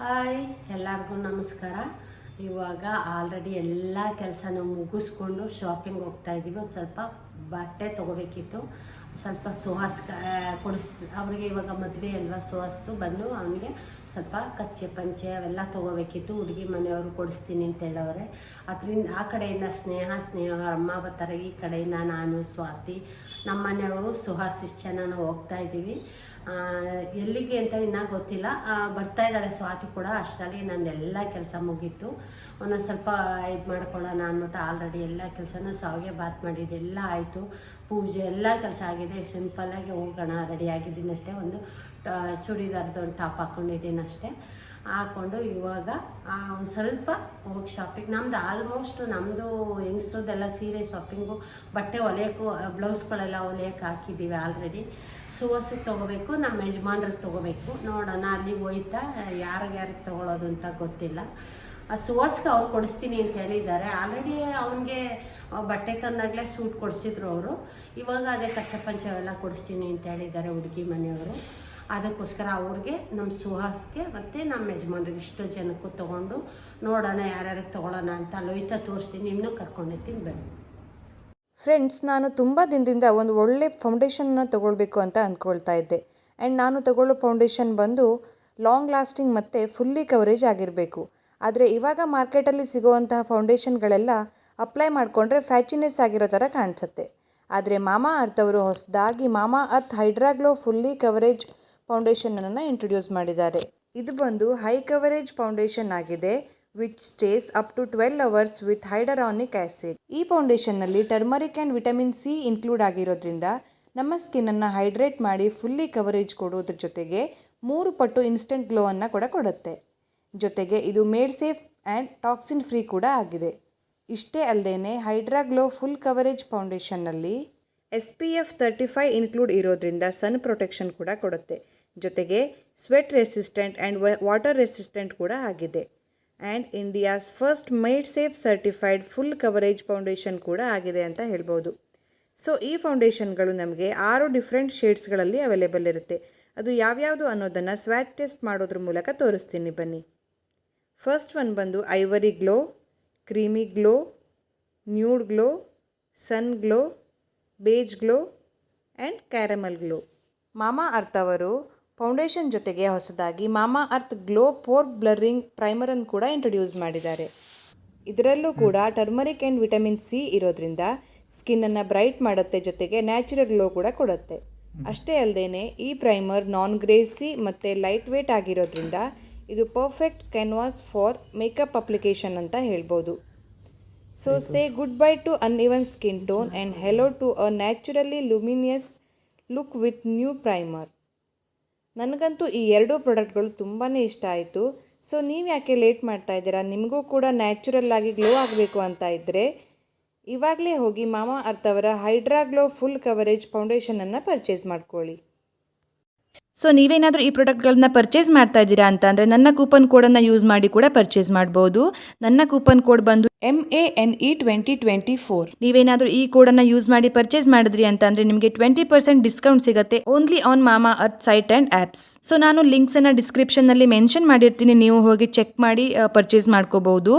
Hi, ಎಲ್ಲರಿಗೂ ನಮಸ್ಕಾರ. ಇವಾಗ ಆಲ್ರೆಡಿ ಎಲ್ಲ ಕೆಲಸನೂ ಮುಗಿಸ್ಕೊಂಡು ಶಾಪಿಂಗ್ ಹೋಗ್ತಾ ಇದ್ದೀವಿ ಒಂದು ಸ್ವಲ್ಪ ಬಟ್ಟೆ ತೊಗೋಬೇಕಿತ್ತು. ಸ್ವಲ್ಪ ಸುಹಾಸ್ ಕೊಡಿಸ್ ಅವರಿಗೆ ಇವಾಗ ಮದುವೆ ಅಲ್ವಾ ಸುಹಾಸ್ತು ಬಂದು ಅವನಿಗೆ ಸ್ವಲ್ಪ ಕಚ್ಚೆ ಪಂಚೆ ಅವೆಲ್ಲ ತೊಗೋಬೇಕಿತ್ತು, ಹುಡುಗಿ ಮನೆಯವರು ಕೊಡಿಸ್ತೀನಿ ಅಂತ ಹೇಳೋರೆ ಅದರಿಂದ ಆ ಕಡೆಯಿಂದ ಸ್ನೇಹ ಸ್ನೇಹ, ಅಮ್ಮ ಬರ್ತಾರೆ. ಈ ಕಡೆಯಿಂದ ನಾನು ಸ್ವಾತಿ, ನಮ್ಮ ಮನೆಯವರು ಸುಹಾಸ್ ಇಷ್ಟು ಜನ ನಾವು ಹೋಗ್ತಾ ಇದ್ದೀವಿ. ಎಲ್ಲಿಗೆ ಅಂತ ಇನ್ನೂ ಗೊತ್ತಿಲ್ಲ. ಬರ್ತಾ ಇದ್ದಾಳೆ ಸ್ವಾತಿ ಕೂಡ. ಅಷ್ಟರಲ್ಲಿ ಎಲ್ಲ ಕೆಲಸ ಮುಗೀತು. ಒಂದೊಂದು ಸ್ವಲ್ಪ ಇದು ಮಾಡ್ಕೊಳ್ಳೋಣ ಅಂದ್ಬಿಟ್ಟು ಆಲ್ರೆಡಿ ಎಲ್ಲ ಕೆಲಸನೂ ಸಾವಿಗೆ ಬಾತ್ ಮಾಡಿದ್ದು ಎಲ್ಲ ಆಯಿತು. ಪೂಜೆ ಎಲ್ಲ ಕೆಲಸ ಆಗಿದೆ. ಸಿಂಪಲ್ಲಾಗಿ ಹೋಗೋಣ ರೆಡಿ ಆಗಿದ್ದೀನಿ ಅಷ್ಟೇ. ಒಂದು ಚೂಡಿದಾರ್ದು ಒಂದು ಟಾಪ್ ಹಾಕ್ಕೊಂಡಿದ್ದೀನಿ ಅಷ್ಟೇ. ಹಾಕ್ಕೊಂಡು ಇವಾಗ ಒಂದು ಸ್ವಲ್ಪ ಹೋಗಿ ಶಾಪಿಂಗ್ ನಮ್ದು ಆಲ್ಮೋಸ್ಟ್ ನಮ್ಮದು ಹೆಂಗಸ್ರದ್ದೆಲ್ಲ ಸೀರೆ ಶಾಪಿಂಗು ಬಟ್ಟೆ ಹೊಲಿಯೋಕ್ಕೂ, ಬ್ಲೌಸ್ಗಳೆಲ್ಲ ಹೊಲಿಯೋಕೆ ಹಾಕಿದ್ದೀವಿ ಆಲ್ರೆಡಿ ಸುವಸಿಗೆ ತೊಗೋಬೇಕು, ನಮ್ಮ ಯಜಮಾನ್ರಿಗೆ ತೊಗೋಬೇಕು. ನೋಡೋಣ ಅಲ್ಲಿ ಹೋಯ್ತಾ, ಯಾರಿಗೆ ಯಾರಿಗೆ ತೊಗೊಳೋದು ಅಂತ ಗೊತ್ತಿಲ್ಲ. ಆ ಸುವಾಸ್ಗೆ ಅವ್ರು ಕೊಡಿಸ್ತೀನಿ ಅಂತ ಹೇಳಿದ್ದಾರೆ. ಆಲ್ರೆಡಿ ಅವನಿಗೆ ಬಟ್ಟೆ ತಂದಾಗಲೇ ಸೂಟ್ ಕೊಡಿಸಿದ್ರು ಅವರು. ಇವಾಗ ಅದೇ ಕಚ್ಚ ಪಂಚ ಎಲ್ಲ ಕೊಡಿಸ್ತೀನಿ ಅಂತ ಹೇಳಿದ್ದಾರೆ ಹುಡುಗಿ ಮನೆಯವರು. ಅದಕ್ಕೋಸ್ಕರ ಅವ್ರಿಗೆ ನಮ್ಮ ಸುಹಾಸ್ಗೆ ಮತ್ತು ನಮ್ಮ ಯಜಮಾನ್ರಿಗೆ ಇಷ್ಟು ಜನಕ್ಕೂ ತೊಗೊಂಡು ನೋಡೋಣ ಯಾರ್ಯಾರು ತೊಗೊಳೋಣ ಅಂತ ಲೊಯ್ತಾ ತೋರಿಸ್ತೀನಿ. ಇನ್ನೂ ಕರ್ಕೊಂಡಿರ್ತೀನಿ, ಬನ್ನಿ. ಫ್ರೆಂಡ್ಸ್ ನಾನು ತುಂಬ ದಿನದಿಂದ ಒಂದು ಒಳ್ಳೆ ಫೌಂಡೇಶನ್ನ ತೊಗೊಳ್ಬೇಕು ಅಂತ ಅಂದ್ಕೊಳ್ತಾ ಇದ್ದೆ. ಆ್ಯಂಡ್ ನಾನು ತಗೊಳ್ಳೋ ಫೌಂಡೇಶನ್ ಬಂದು ಲಾಂಗ್ ಲಾಸ್ಟಿಂಗ್ ಮತ್ತು ಫುಲ್ಲಿ ಕವರೇಜ್ ಆಗಿರಬೇಕು. ಆದರೆ ಇವಾಗ ಮಾರ್ಕೆಟಲ್ಲಿ ಸಿಗುವಂತಹ ಫೌಂಡೇಶನ್ಗಳೆಲ್ಲ ಅಪ್ಲೈ ಮಾಡಿಕೊಂಡ್ರೆ ಫ್ಯಾಚಿನೆಸ್ ಆಗಿರೋ ಥರ ಕಾಣಿಸುತ್ತೆ. ಆದರೆ ಮಾಮಾ ಅರ್ತ್ ಅವರು ಹೊಸದಾಗಿ ಮಾಮಾ ಅರ್ಥ್ ಹೈಡ್ರಾಗ್ಲೋ ಫುಲ್ಲಿ ಕವರೇಜ್ ಫೌಂಡೇಶನನ್ನು ಇಂಟ್ರೊಡ್ಯೂಸ್ ಮಾಡಿದ್ದಾರೆ. ಇದು ಬಂದು ಹೈ ಕವರೇಜ್ ಫೌಂಡೇಶನ್ ಆಗಿದೆ which stays up to twelve hours with hyaluronic acid ಈ ಫೌಂಡೇಶನ್ನಲ್ಲಿ turmeric and vitamin C include ಆಗಿರೋದ್ರಿಂದ ನಮ್ಮ ಸ್ಕಿನ್ನನ್ನು ಹೈಡ್ರೇಟ್ ಮಾಡಿ ಫುಲ್ಲಿ ಕವರೇಜ್ ಕೊಡೋದ್ರ ಜೊತೆಗೆ ಮೂರು ಪಟ್ಟು ಇನ್ಸ್ಟೆಂಟ್ ಗ್ಲೋವನ್ನು ಕೂಡ ಕೊಡುತ್ತೆ. ಜೊತೆಗೆ ಇದು made safe and toxin free ಕೂಡ ಆಗಿದೆ. ಇಷ್ಟೇ ಅಲ್ಲದೆ ಹೈಡ್ರಾಗ್ಲೋ full coverage ಫೌಂಡೇಶನ್ನಲ್ಲಿ S P F thirty five include ಇರೋದ್ರಿಂದ ಸನ್ ಪ್ರೊಟೆಕ್ಷನ್ ಕೂಡ ಕೊಡುತ್ತೆ. ಜೊತೆಗೆ sweat resistant and water resistant ಕೂಡ ಆಗಿದೆ. And India's first made safe certified full coverage foundation ಕೂಡ ಆಗಿದೆ ಅಂತ ಹೇಳ್ಬೋದು. ಸೊ, ಈ ಫೌಂಡೇಶನ್ಗಳು ನಮಗೆ ಆರು ಡಿಫ್ರೆಂಟ್ ಶೇಡ್ಸ್ಗಳಲ್ಲಿ ಅವೈಲೇಬಲ್ ಇರುತ್ತೆ. ಅದು ಯಾವ್ಯಾವುದು ಅನ್ನೋದನ್ನು ಸ್ವ್ಯಾಚ್ ಟೆಸ್ಟ್ ಮಾಡೋದ್ರ ಮೂಲಕ ತೋರಿಸ್ತೀನಿ ಬನ್ನಿ. ಫಸ್ಟ್ ಒನ್ ಬಂದು ivory glow creamy glow nude glow sun glow beige glow and caramel glow Mamaearth ಅವರು ಫೌಂಡೇಶನ್ ಜೊತೆಗೆ ಹೊಸದಾಗಿ Mamaearth glow pore blurring ಪ್ರೈಮರನ್ನು ಕೂಡ ಇಂಟ್ರೊಡ್ಯೂಸ್ ಮಾಡಿದ್ದಾರೆ. ಇದರಲ್ಲೂ ಕೂಡ ಟರ್ಮರಿಕ್ ಆ್ಯಂಡ್ ವಿಟಮಿನ್ ಸಿ ಇರೋದ್ರಿಂದ ಸ್ಕಿನ್ನನ್ನು ಬ್ರೈಟ್ ಮಾಡುತ್ತೆ ಜೊತೆಗೆ ನ್ಯಾಚುರಲ್ ಗ್ಲೋ ಕೂಡ ಕೊಡುತ್ತೆ. ಅಷ್ಟೇ ಅಲ್ಲದೆ ಈ ಪ್ರೈಮರ್ ನಾನ್ ಗ್ರೇಸಿ ಮತ್ತು ಲೈಟ್ ವೇಟ್ ಆಗಿರೋದ್ರಿಂದ ಇದು perfect canvas for makeup application ಅಂತ ಹೇಳ್ಬೋದು. So say goodbye to uneven skin tone and hello to a naturally luminous look with new primer ನನಗಂತೂ ಈ ಎರಡೂ ಪ್ರಾಡಕ್ಟ್ಗಳು ತುಂಬಾ ಇಷ್ಟ ಆಯಿತು. ಸೊ ನೀವು ಯಾಕೆ ಲೇಟ್ ಮಾಡ್ತಾ ಇದ್ದೀರಾ? ನಿಮಗೂ ಕೂಡ ನ್ಯಾಚುರಲ್ ಆಗಿ ಗ್ಲೋ ಆಗಬೇಕು ಅಂತ ಇದ್ದರೆ ಇವಾಗಲೇ ಹೋಗಿ ಮಾಮಾ ಅರ್ಥವರ ಹೈಡ್ರಾ ಗ್ಲೋ ಫುಲ್ ಕವರೇಜ್ ಫೌಂಡೇಶನನ್ನು ಪರ್ಚೇಸ್ ಮಾಡ್ಕೊಳ್ಳಿ. ಸೊ ನೀವೇನಾದರೂ ಈ ಪ್ರಾಡಕ್ಟ್ಗಳನ್ನ ಪರ್ಚೇಸ್ ಮಾಡ್ತಾ ಇದ್ದೀರಾ ಅಂತ ಅಂದರೆ ನನ್ನ ಕೂಪನ್ ಕೋಡನ್ನು ಯೂಸ್ ಮಾಡಿ ಕೂಡ ಪರ್ಚೇಸ್ ಮಾಡ್ಬೋದು. ನನ್ನ ಕೂಪನ್ ಕೋಡ್ ಬಂದು M A N E twenty twenty four ನೀವೇನಾದರೂ ಈ ಕೋಡನ್ನು ಯೂಸ್ ಮಾಡಿ ಪರ್ಚೇಸ್ ಮಾಡಿದ್ರಿ ಅಂತ ಅಂದರೆ ನಿಮಗೆ ಟ್ವೆಂಟಿ ಪರ್ಸೆಂಟ್ ಡಿಸ್ಕೌಂಟ್ ಸಿಗುತ್ತೆ only on Mamaearth site and apps so ನಾನು ಲಿಂಕ್ಸನ್ನು ಡಿಸ್ಕ್ರಿಪ್ಷನ್ನಲ್ಲಿ ಮೆನ್ಷನ್ ಮಾಡಿರ್ತೀನಿ. ನೀವು ಹೋಗಿ ಚೆಕ್ ಮಾಡಿ ಪರ್ಚೇಸ್ ಮಾಡ್ಕೋಬಹುದು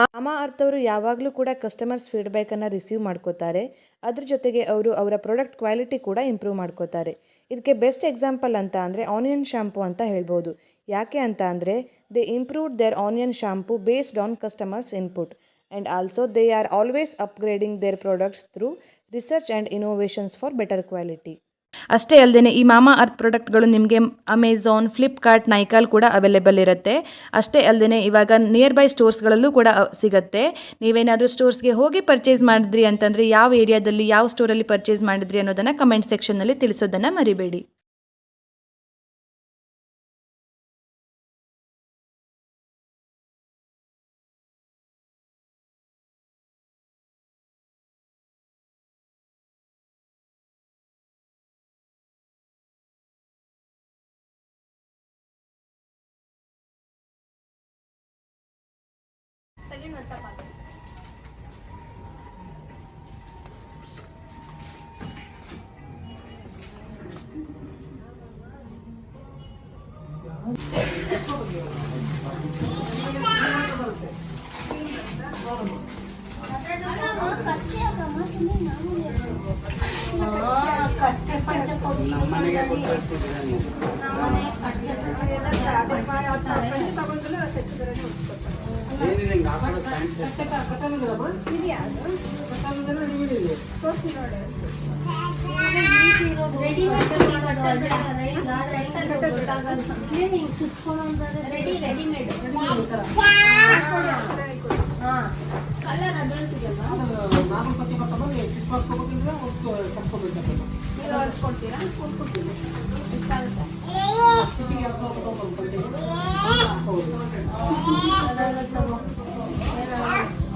ಮಾಮಾ ಅರ್ತ್ ಅವರು ಯಾವಾಗಲೂ ಕೂಡ ಕಸ್ಟಮರ್ಸ್ ಫೀಡ್ಬ್ಯಾಕನ್ನು ರಿಸೀವ್ ಮಾಡ್ಕೋತಾರೆ. ಅದ್ರ ಜೊತೆಗೆ ಅವರು ಅವರ ಪ್ರಾಡಕ್ಟ್ ಕ್ವಾಲಿಟಿ ಕೂಡ ಇಂಪ್ರೂವ್ ಮಾಡ್ಕೋತಾರೆ. ಇದಕ್ಕೆ ಬೆಸ್ಟ್ ಎಕ್ಸಾಂಪಲ್ ಅಂತ ಅಂದರೆ ಆನಿಯನ್ ಶ್ಯಾಂಪು ಅಂತ ಹೇಳ್ಬೋದು. ಯಾಕೆ ಅಂತ ಅಂದರೆ they improved their onion shampoo based on customers input and also they are always upgrading their products through research and innovations for better quality ಅಷ್ಟೇ ಅಲ್ಲದೆ ಈ ಮಾಮಾ ಅರ್ತ್ ಪ್ರಾಡಕ್ಟ್ಗಳು ನಿಮಗೆ ಅಮೆಝಾನ್ ಫ್ಲಿಪ್ಕಾರ್ಟ್ ನೈಕಾಲ್ ಕೂಡ ಅವೈಲೇಬಲ್ ಇರುತ್ತೆ. ಅಷ್ಟೇ ಅಲ್ಲದೆ ಇವಾಗ ನಿಯರ್ ಬೈ ಸ್ಟೋರ್ಸ್ಗಳಲ್ಲೂ ಕೂಡ ಸಿಗತ್ತೆ. ನೀವೇನಾದರೂ ಸ್ಟೋರ್ಸ್ಗೆ ಹೋಗಿ ಪರ್ಚೇಸ್ ಮಾಡಿದ್ರಿ ಅಂತಂದರೆ ಯಾವ ಏರಿಯಾದಲ್ಲಿ ಯಾವ ಸ್ಟೋರಲ್ಲಿ ಪರ್ಚೇಸ್ ಮಾಡಿದ್ರಿ ಅನ್ನೋದನ್ನು ಕಮೆಂಟ್ ಸೆಕ್ಷನ್ನಲ್ಲಿ ತಿಳಿಸೋದನ್ನು ಮರಿಬೇಡಿ. ರೆಡಿ ರೆಡಿಮೇಡ್ ಕಲರ್ ಅಡ್ರೆಸ್ ಸಿಗಲ್ವಾ ನೀವು ಹೊಲ್ಸ್ಕೊಡ್ತೀರಾ ಹೊಲ್ಸ್ಕೊಡ್ತೀರಾ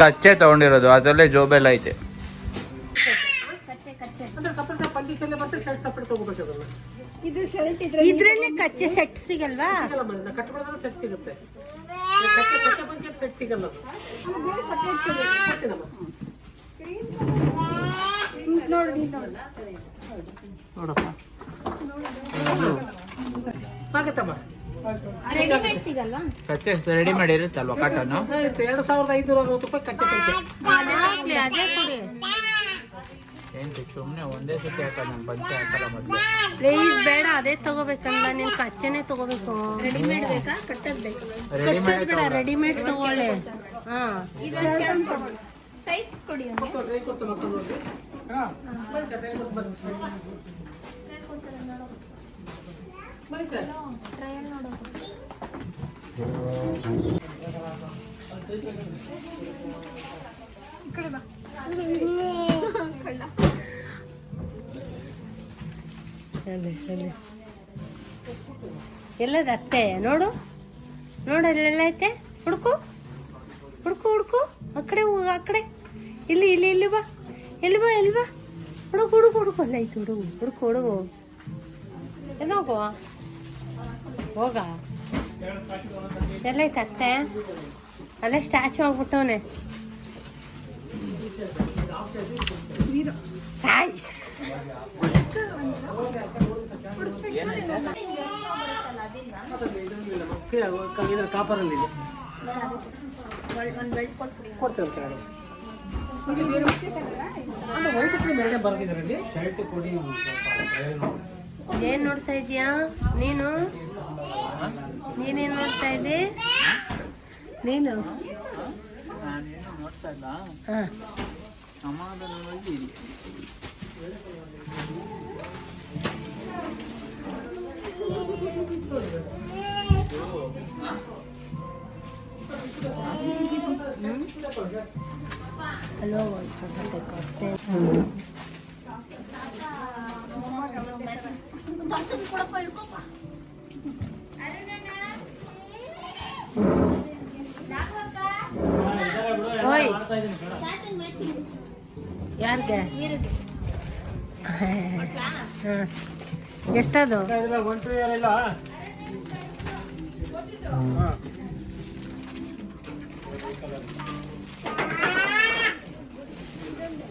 ಕಚ್ಚೆ ತಗೊಂಡಿರೋದು ಅದರಲ್ಲೇ ಜೋಬೆಲ್ಲ ಐತೆ. ಇದ್ರಲ್ಲೇ ಕಚ್ಚೆ ಸೆಟ್ ಸಿಗಲ್ವಾ? ಸೆಟ್ ಸಿಗುತ್ತೆ. ಕಚ್ಚೆ ಕಚ್ಚೆ ಪಂಚಾಯತ್ ಸೆಟ್ ಸಿಗಲ್ಲ ಕೊಡ್ತೀನಮ್ಮ. ನೋಡಪ್ಪ. ಆಗತ್ತಮ್ಮ ರೆಡಿಮೇಡ್ ಸಿಗಲ್ವಾ? ಕಚ್ಚೆ ರೆಡಿ ಮಾಡಿರುತ್ತಲ್ವ ಕಾಟನ್ನು ಎರಡು ಸಾವಿರದ ಐನೂರ ಅರವತ್ತು ರೂಪಾಯಿ ಕಚ್ಚೆ ಪಂಚೆ ಆಗ್ಲಿ ಅದೇ ಕೊಡಿ. ಏನು ಸುಮ್ಮನೆ ಒಂದೇ ಸತಿ ಹಾಕ ನಾನು ಪಂಚೆ ಹಾಕಲ್ಲ ಮೊದಲು. ಲೇ, ಬೇಡ ಅದೇ ತಗೋಬೇಕಲ್ಲ ನೀನ್ ಕಚ್ಚೆನೆ ತಗೋಬೇಕು. ರೆಡಿಮೇಡ್ ಬೇಕಾ? ಕಟ್ಟದ್ ಬೇಕಾ. ರೆಡಿ ಮಾಡಿ ಬೇಡ ರೆಡಿಮೇಡ್ ತಗೊಳ್ಳಿ. ಹಾ. ಸೈಜ್ ಕೊಡಿ ಎಲ್ಲದ ಅತ್ತೆ ನೋಡು. ನೋಡು ಅಲ್ಲೆಲ್ಲ ಐತೆ? ಹುಡುಕು? ಹುಡುಕು ಹುಡ್ಕು? ಆ ಕಡೆ ಹೋಗು, ಆ ಕಡೆ. ಇಲ್ಲಿ ಇಲ್ಲಿ ಇಲ್ಲಿ ಬಾ. ಎಲ್ಲಿ ಬಾ ಎಲ್ಲಿ ಬಾ. ಹುಡುಗ ಹುಡುಗ ಹುಡುಗು ಅಲ್ಲ ಹುಡುಗ ಹುಡುಗು ಹುಡುಗ. ಎಲ್ಲೋಗು ಹೋಗ? ಎಲ್ಲೈತೆ ಅತ್ತೆ? ಅಲ್ಲೇ ಸ್ಟ್ಯಾಚು ಆಗ್ಬಿಟ್ಟವನೆ. ಕಾಪರಲ್ಲಿ ಕೊಡ್ತೇವೆ ಕೆಳಗೆ ಅಂದ್ರೆ ವೈಟ್ ಕ್ರೀಮ್ ಎರಡೇ ಬರ್ತಿದ್ರಲ್ಲಿ ಶರ್ಟ್ ಕೊಡಿ ಏನ್ ನೋಡ್ತಾ ಇದೀಯಾ ನೀನು? ನೀನೇನ್ ನೋಡ್ತಾ ಇದ್ದಿ? ನೀನು? ನೋಡ್ತಾ ಇಲ್ಲ. ಹಾ ಸಮಾಧಾನ ನೋಡಿ ಹಲೋ ಒಂದು ಫೋಟೋ ತೆಕ್ಕೊಡ್ತೇನೆ ಓಯ್. ಯಾರಿಗೆ? ಹಾಂ. ಎಷ್ಟದು? ಒನ್ ಟು ಇಯರ್ ಇಲ್ಲ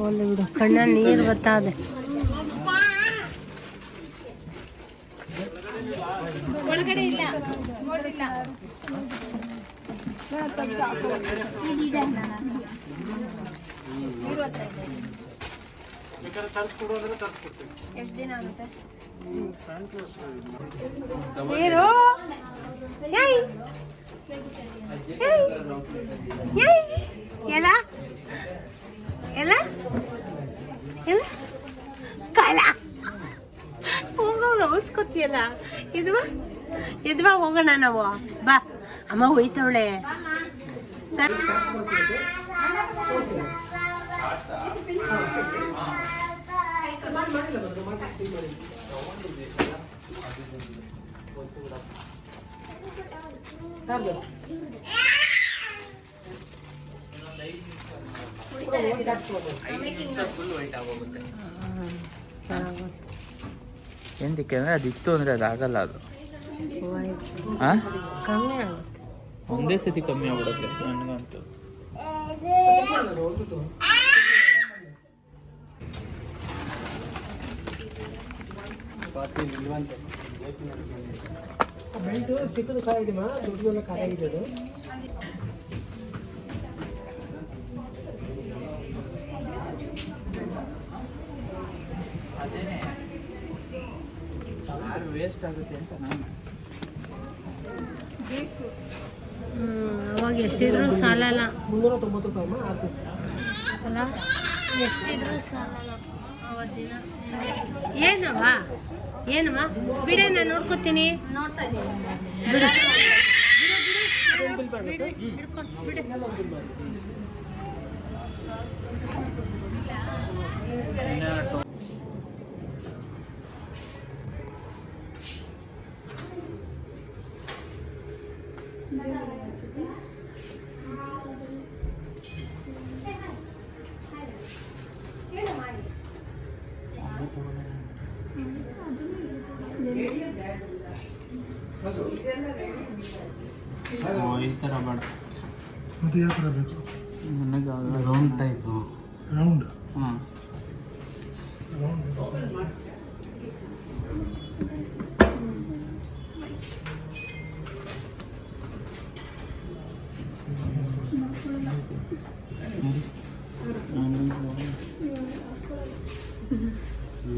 ಒಳ್ಳೆ ಬಿಡು ಕಣ್ಣ ನೀರು ಬತ್ತಾದೆ ಎಷ್ಟು ದಿನ ಆಗುತ್ತೆ ನೀರು ಎಲ್ಲ ಎಲ್ಲ ಎಲ್ಲ ಕಳ ಹೋಗೋಣ ಉಸ್ಕೊತಿಯಲ್ಲ ಇದ್ವಾ ಇದ್ವಾ ಹೋಗೋಣ ನಾವು ಬಾ ಅಮ್ಮ ಹೋಯ್ತವಳೆ ಫುಲ್ ವೈಟ್ ಎಂತಕ್ಕೆ ಅಂದರೆ ಅದಿತ್ತು ಅಂದರೆ ಅದಾಗಲ್ಲ ಅದು ಹಾಂ ಕಮ್ಮಿ ಆಗುತ್ತೆ ಒಂದೇ ಸತಿ ಕಮ್ಮಿ ಆಗ್ಬಿಡುತ್ತೆ ನನಗಂತೂ. ಬೆಲ್ಟು ಚಿಕ್ಕದು ಮಾ ದೊಡ್ಡದೆಲ್ಲ ವೇಸ್ಟ್ ಆಗುತ್ತೆ ಅಂತ ನಾನು ಅವಾಗ ಎಷ್ಟಿದ್ರು ಸಾಲಲ್ಲ. ಮುನ್ನೂರ ತೊಂಬತ್ತು ರೂಪಾಯಿ ಅಮ್ಮ ಆರು ಪೀಸ್ ಅಲ್ಲ ಎಷ್ಟಿದ್ರು ಸಾಲಲ್ಲ ಅವತ್ತಿನ. ಏನವ ಏನವ ಬಿಡೆ ನಾನು ನೋಡ್ಕೋತೀನಿ. ನೋಡ್ತಾ ಇದ್ದೀನಿ. ಬಿಡೆ. ಈ ಥರ ಬೇಡ ಮತ್ತೆ ಯಾವ ಥರ ಬೇಕು? ನನಗೆ ರೌಂಡ್ ಟೈಪು ರೌಂಡ್ ಹಾಂ round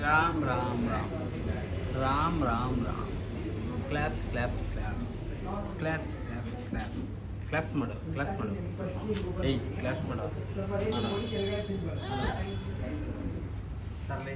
Ram Ram Ram. Ram Ram Ram. Claps claps claps claps claps ಮಾಡು ಕ್ಲಾಸ್ ಮಾಡು. ಏಯ್ ಕ್ಲಾಸ್ ಮಾಡು. ತಲೆ